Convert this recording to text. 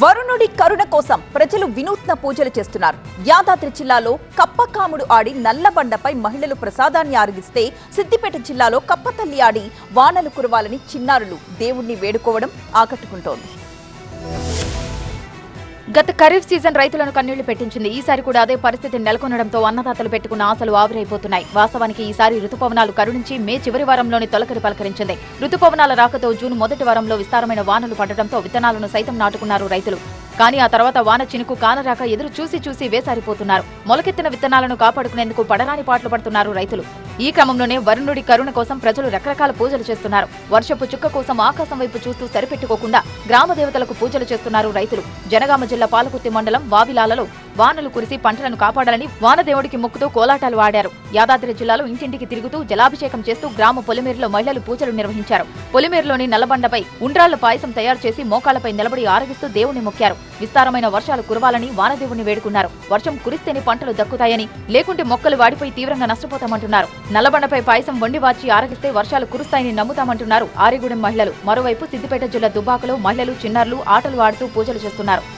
వరుణుడి కరుణ కోసం ప్రజలు వినూత్న పూజలు చేస్తున్నారు. యాదాద్రి జిల్లాలో కప్పకాముడు ఆడి నల్లబండపై మహిళలు ప్రసాదాన్ని ఆరగిస్తే సిద్దిపేట జిల్లాలో కప్పతల్లి ఆడి వానలు కురవాలని చిన్నారులు దేవుణ్ణి వేడుకోవడం ఆకట్టుకుంటోంది. గత ఖరీఫ్ సీజన్ రైతులను కన్నీళ్ళు పెట్టించింది. ఈసారి కూడా అదే పరిస్థితి నెలకొనడంతో అన్నదాతలు పెట్టుకున్న ఆశలు ఆవిరైపోతున్నాయి. వాస్తవానికి ఈసారి రుతుపవనాలు కరుణించి మే చివరి వారంలోని తొలకరి పలకరించింది. రుతుపవనాల రాకతో జూన్ మొదటి వారంలో విస్తారమైన వానలు పడడంతో విత్తనాలను సైతం నాటుకున్నారు రైతులు. కానీ ఆ తర్వాత వాన చినుకు కానరాక ఎదురు చూసి చూసి వేసారిపోతున్నారు. మొలకెత్తిన విత్తనాలను కాపాడుకునేందుకు పడరాని పాటలు పడుతున్నారు రైతులు. ఈ క్రమంలోనే వరుణుడి కరుణ కోసం ప్రజలు రకరకాల పూజలు చేస్తున్నారు. వర్షపు చుక్క కోసం ఆకాశం వైపు చూస్తూ సరిపెట్టుకోకుండా గ్రామ దేవతలకు పూజలు చేస్తున్నారు రైతులు. జనగామ జిల్లా పాలకుర్తి మండలం వావిలాలలో వానలు కురిసి పంటలను కాపాడాలని వానదేవుడికి మొక్కుతూ కోలాటాలు ఆడారు. యాదాద్రి జిల్లాలో ఇంటింటికి తిరుగుతూ జలాభిషేకం చేస్తూ గ్రామ పొలిమేరులో మహిళలు పూజలు నిర్వహించారు. పొలిమేరులోని నల్లబండపై ఉండ్రాళ్ళ పాయసం తయారు చేసి మోకాళ్ళపై నిలబడి ఆరగిస్తూ దేవుణ్ణి మొక్కారు. విస్తారమైన వర్షాలు కురవాలని వానదేవుణ్ణి వేడుకున్నారు. వర్షం కురిస్తేనే పంటలు దక్కుతాయని లేకుంటే మొక్కలు వాడిపోయి తీవ్రంగా నష్టపోతామంటున్నారు. నల్లబండపై పాయసం వండి వాచి ఆరగిస్తే వర్షాలు కురుస్తాయని నమ్ముతామంటున్నారు ఆరిగూడెం మహిళలు. మరోవైపు సిద్దిపేట జిల్లా దుబ్బాకలో మహిళలు చిన్నారులు ఆటలు ఆడుతూ పూజలు చేస్తున్నారు.